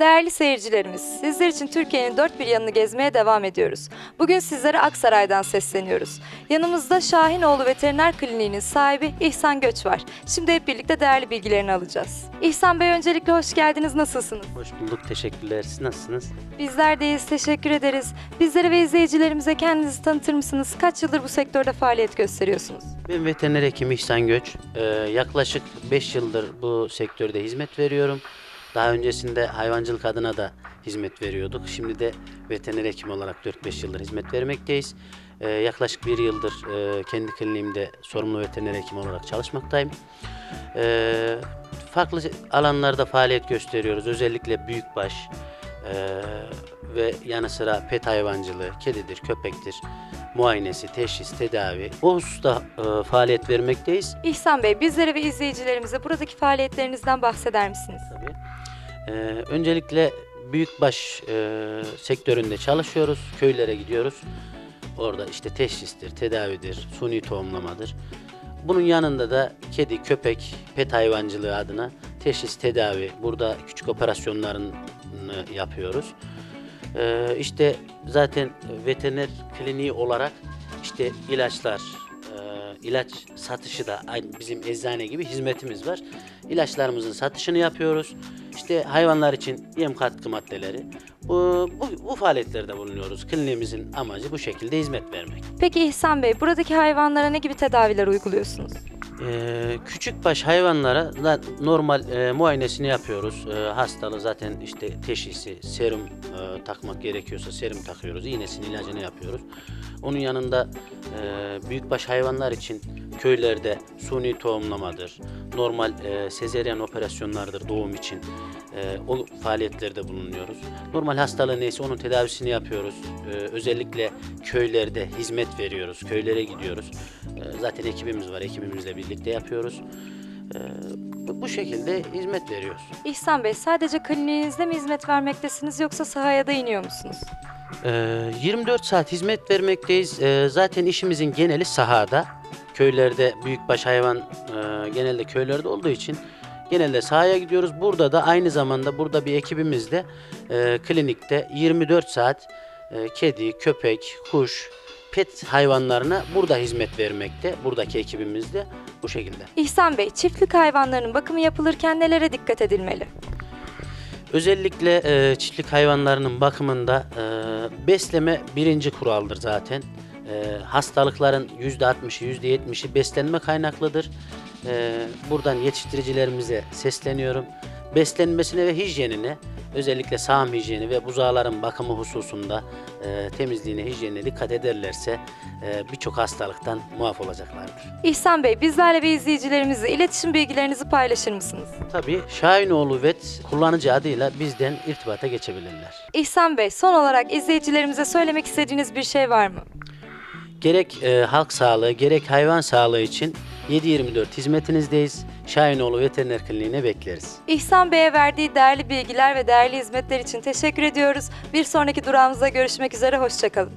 Değerli seyircilerimiz, sizler için Türkiye'nin dört bir yanını gezmeye devam ediyoruz. Bugün sizlere Aksaray'dan sesleniyoruz. Yanımızda Şahinoğlu Veteriner Kliniği'nin sahibi İhsan Göç var. Şimdi hep birlikte değerli bilgilerini alacağız. İhsan Bey öncelikle hoş geldiniz, nasılsınız? Hoş bulduk, teşekkürler. Siz nasılsınız? Bizler deyiz, teşekkür ederiz. Bizlere ve izleyicilerimize kendinizi tanıtır mısınız? Kaç yıldır bu sektörde faaliyet gösteriyorsunuz? Ben veteriner hekim İhsan Göç. Ee, yaklaşık 5 yıldır bu sektörde hizmet veriyorum. Daha öncesinde hayvancılık adına da hizmet veriyorduk. Şimdi de veteriner hekim olarak 4-5 yıldır hizmet vermekteyiz. Ee, yaklaşık bir yıldır e, kendi kliniğimde sorumlu veteriner hekim olarak çalışmaktayım. Ee, farklı alanlarda faaliyet gösteriyoruz. Özellikle büyükbaş e, ve yanı sıra pet hayvancılığı, kedidir, köpektir, muayenesi, teşhis, tedavi. O hususta e, faaliyet vermekteyiz. İhsan Bey, bizlere ve izleyicilerimize buradaki faaliyetlerinizden bahseder misiniz? Tabii. Ee, öncelikle büyükbaş e, sektöründe çalışıyoruz. Köylere gidiyoruz. Orada işte teşhistir, tedavidir, suni tohumlamadır. Bunun yanında da kedi, köpek, pet hayvancılığı adına teşhis, tedavi, burada küçük operasyonlarını yapıyoruz. Ee, işte zaten veteriner kliniği olarak işte ilaçlar, e, ilaç satışı da bizim eczane gibi hizmetimiz var. İlaçlarımızın satışını yapıyoruz. İşte hayvanlar için yem katkı maddeleri. Bu, bu, bu faaliyetlerde bulunuyoruz. Kliniğimizin amacı bu şekilde hizmet vermek. Peki İhsan Bey, buradaki hayvanlara ne gibi tedaviler uyguluyorsunuz? Ee, küçükbaş hayvanlara da normal e, muayenesini yapıyoruz. E, hastalığı zaten işte teşhisi, serum e, takmak gerekiyorsa serum takıyoruz. İğnesini, ilacını yapıyoruz. Onun yanında e, büyükbaş hayvanlar için köylerde suni tohumlamadır, normal e, sezeryan operasyonlardır doğum için. E, o faaliyetlerde bulunuyoruz. Normal hastalığı neyse onun tedavisini yapıyoruz. E, özellikle köylerde hizmet veriyoruz. Köylere gidiyoruz. E, zaten ekibimiz var. Ekibimizle birlikte yapıyoruz. E, bu şekilde hizmet veriyoruz. İhsan Bey, sadece kliniğinizde mi hizmet vermektesiniz yoksa sahaya da iniyor musunuz? Ee, 24 saat hizmet vermekteyiz. Ee, zaten işimizin geneli sahada. Köylerde büyükbaş hayvan e, genelde köylerde olduğu için genelde sahaya gidiyoruz. Burada da aynı zamanda burada bir ekibimizde e, klinikte 24 saat e, kedi, köpek, kuş, pet hayvanlarına burada hizmet vermekte. Buradaki ekibimizde bu şekilde. İhsan Bey, çiftlik hayvanlarının bakımı yapılırken nelere dikkat edilmeli? Özellikle e, çiftlik hayvanlarının bakımında e, besleme birinci kuraldır zaten. E, hastalıkların %60'ı %70'i beslenme kaynaklıdır. E, buradan yetiştiricilerimize sesleniyorum. Beslenmesine ve hijyenine özellikle sağım hijyeni ve buzağların bakımı hususunda e, temizliğine, hijyenine dikkat ederlerse e, birçok hastalıktan muaf olacaklardır. İhsan Bey, bizlerle ve izleyicilerimizle iletişim bilgilerinizi paylaşır mısınız? Tabii Şahinoğlu Vet kullanıcı adıyla bizden irtibata geçebilirler. İhsan Bey, son olarak izleyicilerimize söylemek istediğiniz bir şey var mı? Gerek e, halk sağlığı gerek hayvan sağlığı için 7-24 hizmetinizdeyiz. Şahinoğlu Veteriner Kliniğine bekleriz. İhsan Bey'e verdiği değerli bilgiler ve değerli hizmetler için teşekkür ediyoruz. Bir sonraki durağımızda görüşmek üzere, hoşçakalın.